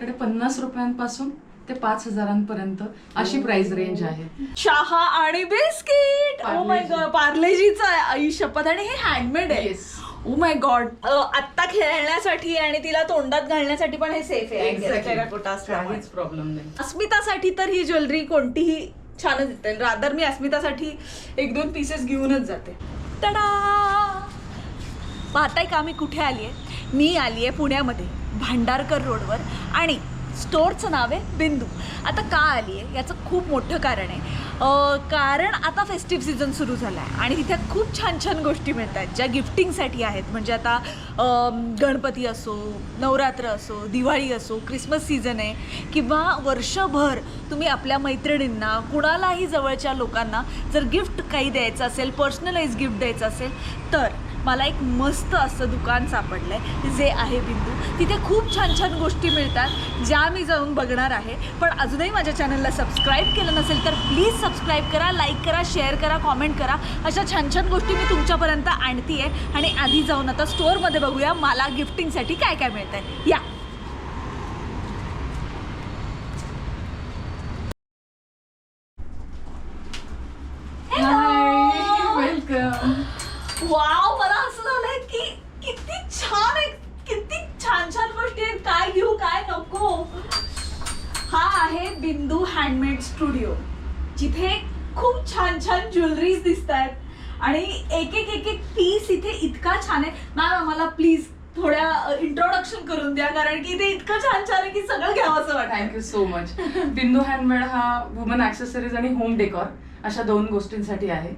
कडे पन्नास रुपयांपासून ते पाच हजारांपर्यंत अशी प्राइस रेंज आहे. चहा आणि बिस्किट. O my. गॉड पार्लेजीचं आहे. आई शपथ. आणि हे हँडमेड आहे. Yes. ओ माय गॉड आत्ता खेळण्यासाठी आणि तिला तोंडात घालण्यासाठी पण हे सेफ आहे I guess, Exactly. terracotta असल्यामुळे. काहीच प्रॉब्लेम नाही. अस्मितासाठी तर ही ज्वेलरी कोणतीही छानच दिसते. रादर मी अस्मितासाठी एक दोन पीसेस घेऊनच जाते. तडा पाहताय का मी कुठे आली आहे मी आली आहे पुण्यामध्ये भांडारकर रोडवर आणि स्टोअरचं नाव आहे बिंदू. आता का आली आहे याचं खूप मोठं कारण आहे. कारण आता फेस्टिव्ह सीझन सुरू झाला आहे आणि तिथे खूप छान छान गोष्टी मिळत आहेत ज्या गिफ्टिंगसाठी आहेत. म्हणजे आता गणपती असो नवरात्र असो दिवाळी असो क्रिसमस सीझन आहे किंवा वर्षभर तुम्ही आपल्या मैत्रिणींना कुणालाही जवळच्या लोकांना जर गिफ्ट काही द्यायचं असेल पर्सनलाइज गिफ्ट द्यायचं असेल तर मला एक मस्त असं दुकान सापडलं आहे जे आहे बिंदू. तिथे खूप छान छान गोष्टी मिळतात ज्या मी जाऊन बघणार आहे. पण अजूनही माझ्या चॅनलला सबस्क्राईब केलं नसेल तर प्लीज सबस्क्राईब करा लाईक करा शेअर करा कॉमेंट करा. अशा छान छान गोष्टी मी तुमच्यापर्यंत आणते आहे आणि आधी जाऊन आता स्टोअरमध्ये बघूया मला गिफ्टिंगसाठी काय काय मिळतं आहे या वेलकम वाव मला असं झालंय की किती छान आहे. किती छान छान गोष्टी आहेत. काय घेऊ काय नको. हा आहे बिंदू हँडमेड स्टुडिओ जिथे खूप छान छान ज्वेलरीज दिसत आहेत आणि एक एक एक एक पीस इथे इतका छान आहे. मॅम आम्हाला प्लीज थोड्या इंट्रोडक्शन करून द्या. कारण की इथे इतकं छान छान आहे की सगळं घ्यावं असं वाटतं thank you so much Bindu handmade हा वुमन ऍक्सेसरीज आणि होम डेकॉर अशा दोन गोष्टींसाठी आहे.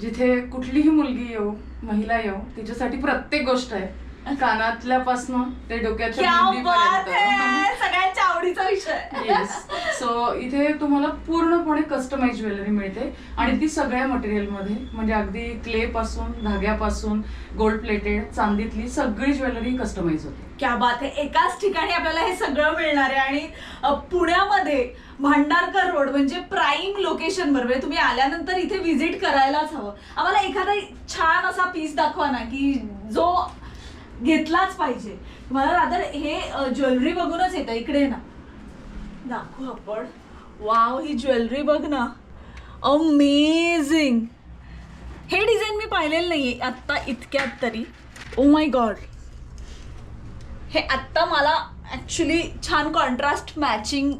जिथे कुठलीही मुलगी येऊ महिला येऊ तिच्यासाठी प्रत्येक गोष्ट आहे. कानातल्यापासनं ते डोक्याच्या सगळ्यांच्या आवडीचा विषय. येस सो इथे तुम्हाला पूर्णपणे कस्टमाइज ज्वेलरी मिळते. आणि ती सगळ्या मटेरियलमध्ये म्हणजे अगदी क्ले पासून धाग्यापासून गोल्ड प्लेटेड चांदीतली सगळी ज्वेलरी कस्टमाइज होते. क्या बात आहे एकाच ठिकाणी आपल्याला हे सगळं मिळणार आहे. आणि अ, पुण्यामध्ये भांडारकर रोड म्हणजे प्राईम लोकेशन बरोबर. आहे. तुम्ही आल्यानंतर इथे व्हिजिट करायलाच हवं. आम्हाला एखादा छान असा पीस दाखवा ना की जो घेतलाच पाहिजे. मला रादर हे ज्वेलरी बघूनच येतं. इकडे ना. दाखवू आपण. वाव ही ज्वेलरी बघ ना. अमेझिंग हे डिझाईन मी पाहिलेलं नाहीये. आत्ता इतक्यात तरी. ओ माय गॉड हे आत्ता मला ॲक्च्युली छान कॉन्ट्रास्ट मॅचिंग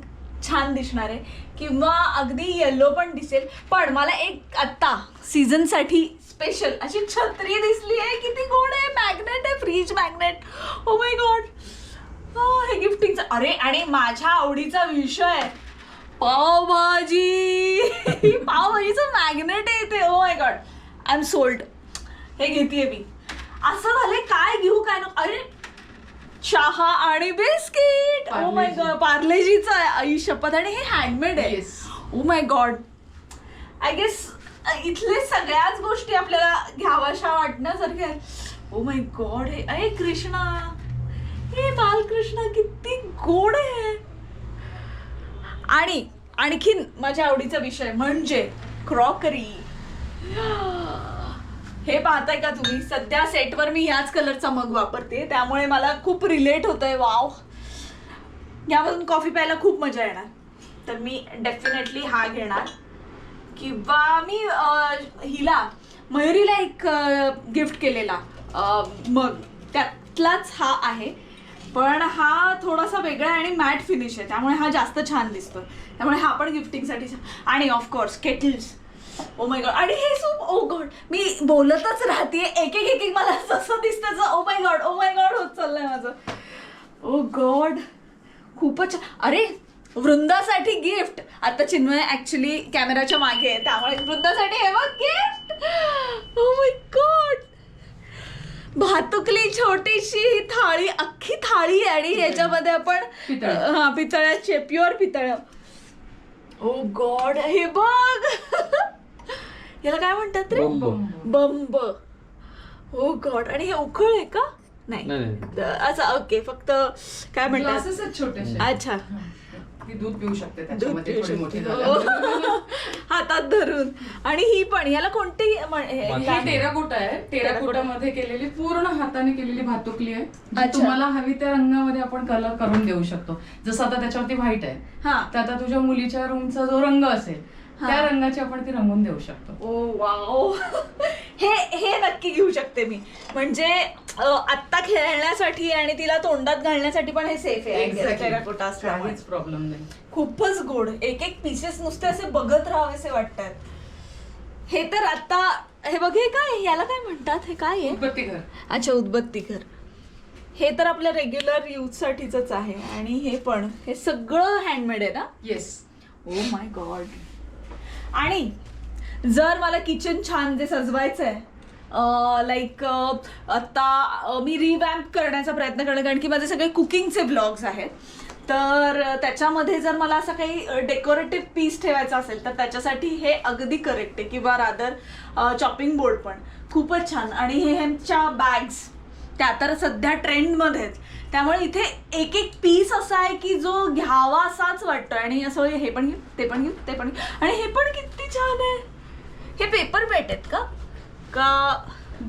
छान दिसणार आहे. किंवा अगदी येलो पण दिसेल. पण मला एक आत्ता सीझनसाठी स्पेशल अशी छत्री दिसली आहे किती गोड आहे? मॅग्नेट आहे fridge magnet oh my god हे गिफ्टिंगचं अरे आणि माझ्या आवडीचा विषय पावभाजी. पावभाजीचं मॅग्नेट आहे इथे. ओ my god I am sold हे घेते मी. असं झालंय काय घेऊ काय नको? अरे चहा आणि बिस्किट. O my. गॉड पार्लेजीचं आहे. आई शपथ. आणि हे हँडमेड आहे. Oh my god I guess इथले सगळ्याच गोष्टी आपल्याला घ्याव्याशा वाटण्यासारख्या ओ माय गॉड हे अरे कृष्णा हे बालकृष्ण किती गोड आहे. आणि आणखीन माझ्या आवडीचा विषय म्हणजे क्रॉकरी हे पाहताय का तुम्ही? सध्या सेटवर मी ह्याच कलरचा मग वापरते. त्यामुळे मला खूप रिलेट होत आहे वाव यामधून कॉफी प्यायला खूप मजा येणार. तर मी डेफिनेटली हा घेणार. किंवा मी हिला मयुरीला एक गिफ्ट केलेला. मग त्यातलाच हा आहे. पण हा थोडासा वेगळा आहे आणि मॅट फिनिश आहे. त्यामुळे हा जास्त छान दिसतो त्यामुळे हा पण गिफ्टिंगसाठी आणि of course kettles oh my god आणि हे सूप ओ गॉड मी बोलतच राहते एक एक एक एक मला जसं दिसतं ओ my God O my God होत चाललंय माझं. Oh ओ गॉड खूपच छान. अरे वृंदासाठी गिफ्ट. आता चिन्मय ऍक्च्युली कॅमेराच्या मागे आहे त्यामुळे वृंदासाठी हे बघ गिफ्ट. ओ माय गॉड भातुकली छोटीशी थाळी अख्खी थाळी आहे आणि याच्यामध्ये आपण पितळ. हा पितळ्याचे प्युअर पितळ. ओ गॉड हे बघ. याला काय म्हणतात रे? बंब. बंब. ओ गॉड आणि हे उखळ आहे का? नाही नाही, नाही. असं ओके फक्त काय म्हणतात? ग्लासेस आहेत छोटेसे. अच्छा. ती दूध पिऊ शकते दूध त्याच्यामध्ये पिऊ थोडी मोठी शकते. झाल्यावर. हो. हातात धरून आणि ही पण याला कोणती म्हण- हे- ही टेराकोटा आहे टेराकोटा मध्ये केलेली पूर्ण हाताने केलेली भातुकली आहे जी अच्छा. तुम्हाला हवी त्या रंगामध्ये आपण कलर करून देऊ शकतो जसं आता त्याच्यावरती व्हाईट आहे हा तर आता तुझ्या मुलीच्या रूमचा जो रंग असेल हा. त्या रंगाची आपण ती रंगवून देऊ शकतो ओ वाओ हे हे नक्की घेऊ शकते मी. म्हणजे आत्ता खेळण्यासाठी आणि तिला तोंडात घालण्यासाठी पण हे सेफ आहे प्रॉब्लेम नाही. खूपच गोड. एक एक पीसेस नुसते असे बघत राहावेसे वाटतात. हे तर आता हे बघ हे काय याला काय म्हणतात? हे काय आहे? अच्छा उदबत्ती घर. हे तर आपल्या रेग्युलर यूज साठीच आहे. आणि हे पण. हे सगळं हँडमेड आहे ना? येस ओ माय गॉड आणि जर मला किचन छान म्हणजे जे सजवायचं आहे लाईक आता मी रिवॅम्प करण्याचा प्रयत्न करणे कारण की माझे सगळे कुकिंगचे ब्लॉग्स आहेत. तर त्याच्यामध्ये जर मला असं काही डेकोरेटिव्ह पीस ठेवायचा असेल तर त्याच्यासाठी हे अगदी करेक्ट आहे किंवा रादर चॉपिंग बोर्ड पण. खूपच छान. आणि हे ह्यांच्या बॅग्स त्या तर सध्या ट्रेंडमध्ये आहेत त्यामुळे इथे एक एक पीस असा आहे की जो घ्यावा असाच वाटतो आणि असं हे पण घेऊ ते पण घेऊ ते पण घेऊ आणि हे पण किती छान आहे. हे पेपर वेट आहेत का? का?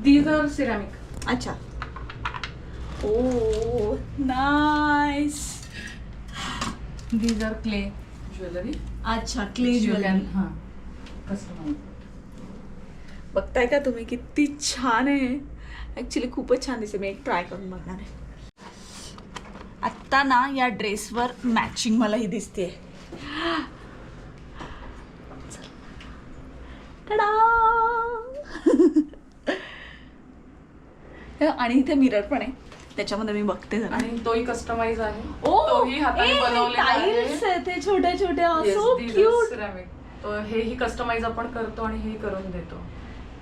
दीज आर सिरामिक अच्छा. ओ nice these are clay jewellery अच्छा क्ले ज्वेलरी हा. कसं बघताय का तुम्ही किती छान आहे? ऍक्च्युली खूपच छान दिसते मी एक ट्राय करून बघणार आहे. आत्ता ना या ड्रेसवर मॅचिंग मला ही दिसते आणि इथे मिरर पण आहे. त्याच्यामध्ये मी बघते जरा. आणि तोही कस्टमाइज आहे. ओ तोही हाताने बनवलेला आहे. ते छोट्या छोट्या. So cute. तर हेही कस्टमाइज आपण करतो आणि हे करून देतो.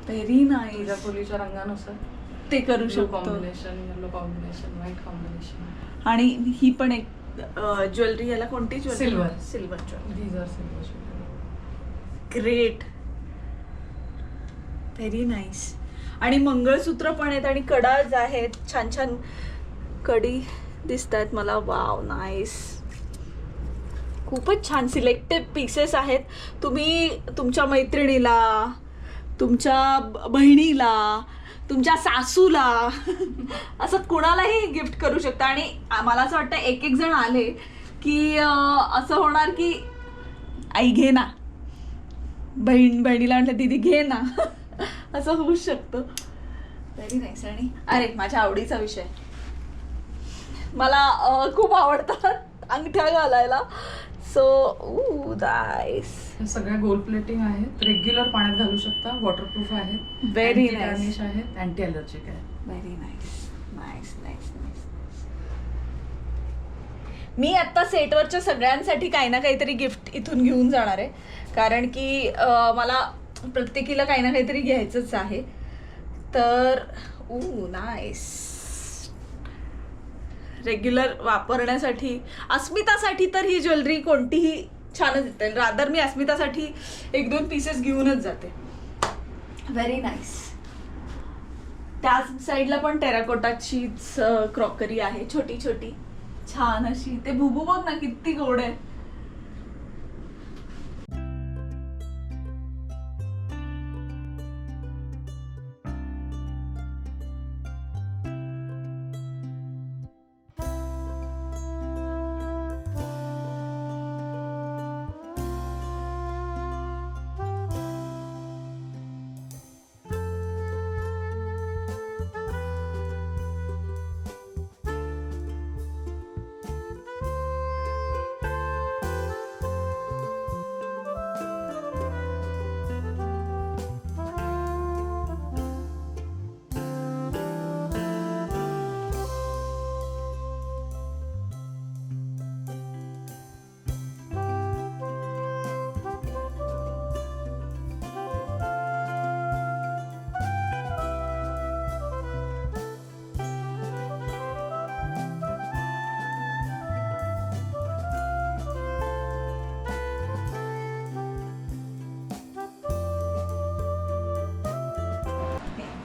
व्हेरी नाईस खोलीच्या रंगानुसार. ते करू शकतो. Combination yellow combination white combination आणि ही पण एक ज्वेलरी याला कोणती jewellery Silver. Silver jewellery these are silver great very nice आणि मंगळसूत्र पण आहेत आणि कडाज आहेत. छान छान कडी दिसत आहेत मला. वाव नाईस खूपच छान सिलेक्टेड पीसेस आहेत. तुम्ही तुमच्या मैत्रिणीला तुमच्या बहिणीला तुमच्या सासूला असं कुणालाही गिफ्ट करू शकता. आणि मला असं वाटतं एक एक जण आले की असं होणार की आई घे ना. बहीण बहिणीला म्हटलं दीदी घे ना. असं होऊ शकतं. व्हेरी नाईस आणि? अरे माझ्या आवडीचा विषय. मला खूप आवडतात अंगठ्या घालायला. सो ऊ नाईस सगळ्या गोल्ड प्लेटिंग आहेत. रेग्युलर पाण्यात घालू शकता. वॉटरप्रूफ आहेत. Nice. tarnish आहेत. अँटी अलर्जिक आहे very nice nice nice nice मी आत्ता सेटवरच्या सगळ्यांसाठी काही ना काहीतरी गिफ्ट इथून घेऊन जाणार आहे. कारण की मला प्रत्येकीला काही ना काहीतरी घ्यायचंच आहे. तर ऊ नाईस रेग्युलर वापरण्यासाठी अस्मितासाठी तर ही ज्वेलरी कोणतीही छानच येते रादर मी अस्मितासाठी एक दोन पीसेस घेऊनच जाते. व्हेरी नाईस त्याच साईडला पण टेराकोटाचीच क्रॉकरी आहे छोटी छोटी छान अशी. ते बुबू बघ ना किती गोड आहे.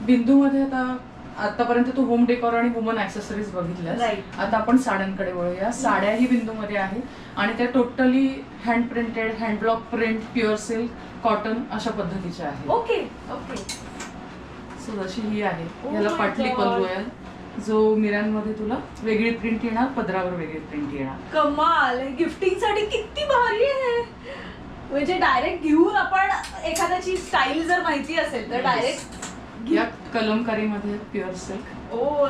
बिंदू मध्ये आता आतापर्यंत तू होम डेकोर आणि वुमन ऍक्सेसरीज बघितल्यास Right. आता आपण साड्यांकडे वळूया. साड्याही बिंदूमध्ये आहे. आणि त्या totally hand printed hand block print pure silk cotton अशा पद्धतीच्या आहेत. ओके ओके सो जशी ही आहे. Oh याला my पाटली God. पल्लू आहे जो मिरांमध्ये तुला वेगळी प्रिंट येणार पदरावर वेगळी प्रिंट येणार. कमाल. गिफ्टिंगसाठी किती भारी आहे. म्हणजे डायरेक्ट घेऊन आपण एखाद्याची स्टाईल जर माहिती असेल तर Yes. डायरेक्ट या कलमकारीमध्ये प्युअर सिल्क ओ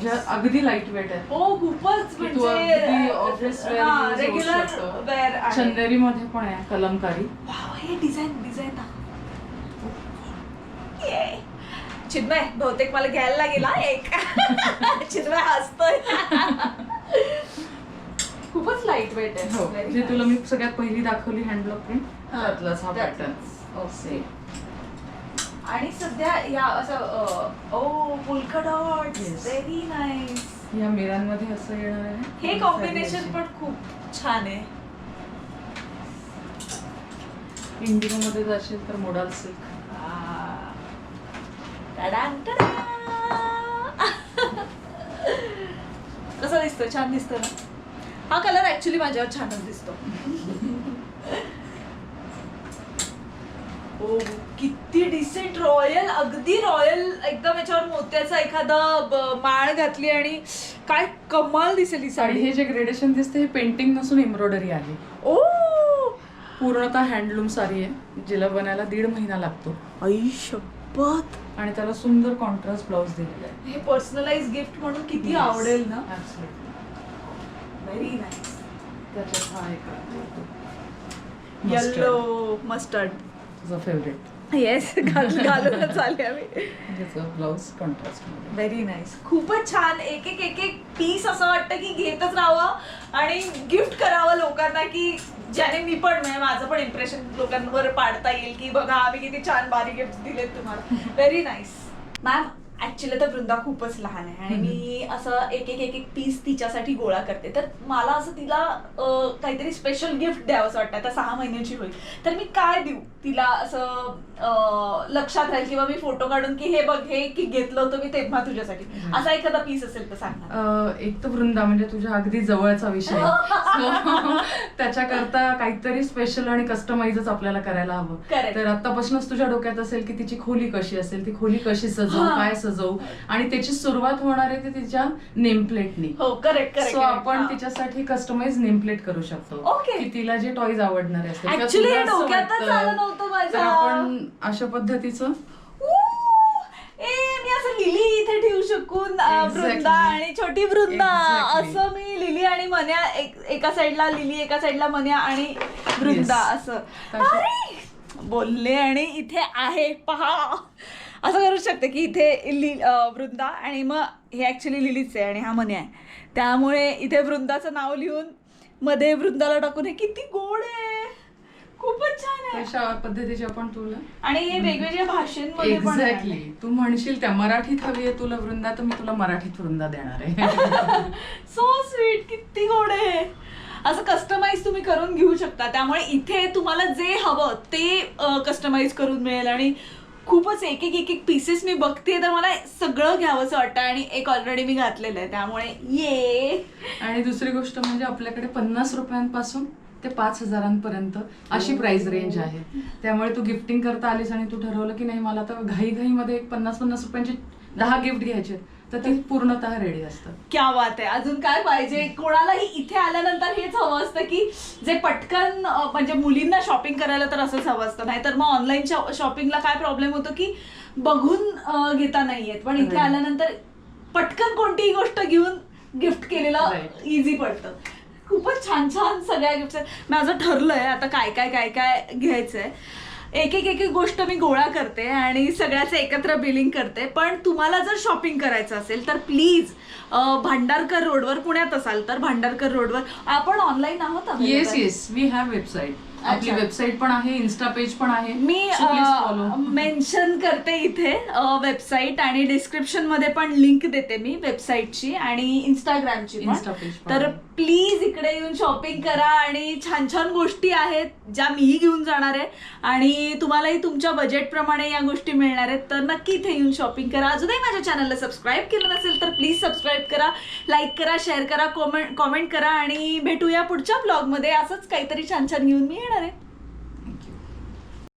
ज्या अगदी लाइट वेट आहेत. हो खूपच की तू अगदी म्हणजे ऑफिस वेअर रेग्युलर वेअर आहे. चंदेरी मध्ये पण आहे कलमकारी. वाव, हे डिझाईन डिझाईन चिन्मय बहुतेक मला घ्यायला लागेल हा एक. चिन्मय हसतोय. खूपच लाइट वेट आहे. हो जे तुला. मी सगळ्यात पहिली दाखवली हँड ब्लॉक प्रिंट हा, त्यातलाच हा. पॅटर्न ओके आणि सध्या या असं ओ polka dot Yes. Very nice या मिरांमध्ये असं येणार आहे हे कॉम्बिनेशन पण खूप छान आहे इंडिगो मध्ये जाशील तर मोडाल सिल्क आ. टडान टडा. कसं दिसतं छान दिसतं ना हा कलर ऍक्च्युली माझ्यावर छानच दिसतो ओ किती डिसेंट रॉयल अगदी रॉयल एकदम याच्यावर मोत्याचा एखादा माळ घातली आणि काय कमाल दिसेल ही आणि साडी हे जे ग्रेडेशन दिसते हे पेंटिंग नसून एम्ब्रॉयडरी आहे. ओ! पूर्णतः हँडलूम साडी आहे जिला बनायला दीड महिना लागतो. आई शपथ आणि त्याला सुंदर कॉन्ट्रास्ट ब्लाउज दिलेला आहे. हे पर्सनलाइज गिफ्ट म्हणून किती Yes. आवडेल ना? Absolutely. व्हेरी नाईस त्याच्यात हा एक येल्लो मस्टर्ड तुझा फेवरेट येस घालूनच आले आम्ही. ब्लाउज कॉन्ट्रास्ट व्हेरी नाईस खूपच छान. एक एक एक एक पीस असं वाटतं की घेतच राहावं आणि गिफ्ट करावं लोकांना की ज्याने मी पण म्हणजे माझं पण इम्प्रेशन लोकांवर पाडता येईल की बघा आम्ही किती छान भारी गिफ्ट दिलेत तुम्हाला. व्हेरी नाईस मॅम ऍक्च्युली तर वृंदा खूपच लहान आहे. आणि मी असं एक एक एक एक पीस तिच्यासाठी गोळा करते. तर मला असं तिला काहीतरी स्पेशल गिफ्ट द्यावंसं वाटतं. आता सहा महिन्याची होईल. तर मी काय देऊ? तिला असं लक्षात राहील किंवा मी फोटो काढून की हे बघ हे की घेतलं होतं मी तेव्हा तुझ्यासाठी. असा एखादा पीस असेल तर अं, एक तर वृंदा म्हणजे तुझ्या अगदी जवळचा विषय. त्याच्याकरता काहीतरी स्पेशल आणि कस्टमाइजच आपल्याला करायला हवं. तर आतापासूनच तुझ्या डोक्यात असेल की तिची खोली कशी असेल ती खोली कशी सजवू. काय सजवू आणि त्याची सुरुवात होणार आहे ती तिच्या नेम प्लेटनी हो करेक्ट करेक्ट सो आपण तिच्यासाठी कस्टमाइज नेम प्लेट करू शकतो. की तिला जे टॉईज आवडणारे असतील किंवा Actually, तुला हे असं डोक्यातच वाटतं, आलं नव्हतं माझ्या. तर आपण अशा पद्धतीचं ए मी असं लिली इथे ठेवू शकून. वृंदा आणि छोटी वृंदा. असं मी लिली आणि मन्या एक- साईडला लिली एका साईडला मन्या आणि वृंदा. असं! बोलले आणि इथे आहे पहा असं करू शकते की इथे लि वृंदा आणि मग हे ऍक्च्युली लिलीच आहे आणि हा मन्या आहे. त्यामुळे इथे वृंदाचं नाव लिहून मध्ये वृंदाला टाकून हे किती गोड आहे. खूपच छान आहे. तशा पद्धतीचे आपण तुला? आणि हे वेगवेगळ्या भाषेंमध्ये पण. एक्झॅक्टली तू म्हणशील त्या मराठीत हवी आहे तुला वृंदा तर मी तुला मराठीत वृंदा देणार आहे. सो स्वीट किती गोड आहे. असं कस्टमाइज तुम्ही करून घेऊ शकता. त्यामुळे इथे तुम्हाला जे हवं ते कस्टमाइज करून मिळेल आणि खूपच एक एक एक एक पीसेस मी बघते तर मला सगळं घ्यावंसं वाटतं. आणि एक ऑलरेडी मी घातलेलं आहे त्यामुळे ये. आणि दुसरी गोष्ट म्हणजे आपल्याकडे पन्नास रुपयांपासून ते पाच हजारांपर्यंत अशी प्राइस रेंज आहे. त्यामुळे तू गिफ्टिंग करता आलीस आणि तू ठरवलं की नाही मला तर घाई घाईमध्ये एक पन्नास पन्नास रुपयांचे दहा गिफ्ट घ्यायचे तर ते पूर्णतः रेडी असतं. क्या बात आहे. अजून काय पाहिजे? कोणालाही इथे आल्यानंतर हेच हवं असतं की जे पटकन अं, म्हणजे मुलींना शॉपिंग करायला तर असंच हवं असतं. नाहीतर मग ऑनलाईन शॉपिंगला काय प्रॉब्लेम होतो की बघून अं, घेता नाही येत. पण इथे Right. आल्यानंतर पटकन कोणतीही गोष्ट घेऊन गिफ्ट केलेलं Right. इझी पडतं. खूपच छान छान सगळ्या गिफ्ट माझं ठरलंय आता काय काय काय काय घ्यायचंय. एक एक एक एक गोष्ट मी गोळा करते आणि सगळ्याचं एकत्र बिलिंग करते पण तुम्हाला जर शॉपिंग करायचं असेल तर प्लीज भांडारकर रोडवर पुण्यात असाल तर भांडारकर रोडवर आपण ऑनलाईन आहोत? Yes yes we have website आपली. वेबसाईट पण आहे इन्स्टा पेज पण आहे मी. मेन्शन करते इथे वेबसाईट आणि डिस्क्रिप्शनमध्ये पण लिंक देते मी वेबसाईटची आणि इंस्टाग्रामची तर. प्लीज इकडे येऊन शॉपिंग करा आणि छान छान गोष्टी आहेत ज्या मीही घेऊन जाणार आहे आणि तुम्हालाही तुमच्या बजेटप्रमाणे या गोष्टी मिळणार आहेत तर नक्की इथे येऊन शॉपिंग करा अजूनही माझ्या चॅनलला सबस्क्राईब केलं नसेल तर प्लीज सबस्क्राईब करा लाईक करा शेअर करा कॉमेंट कॉमेंट करा आणि भेटूया पुढच्या ब्लॉगमध्ये असंच काहीतरी छान छान घेऊन मी येणार आहे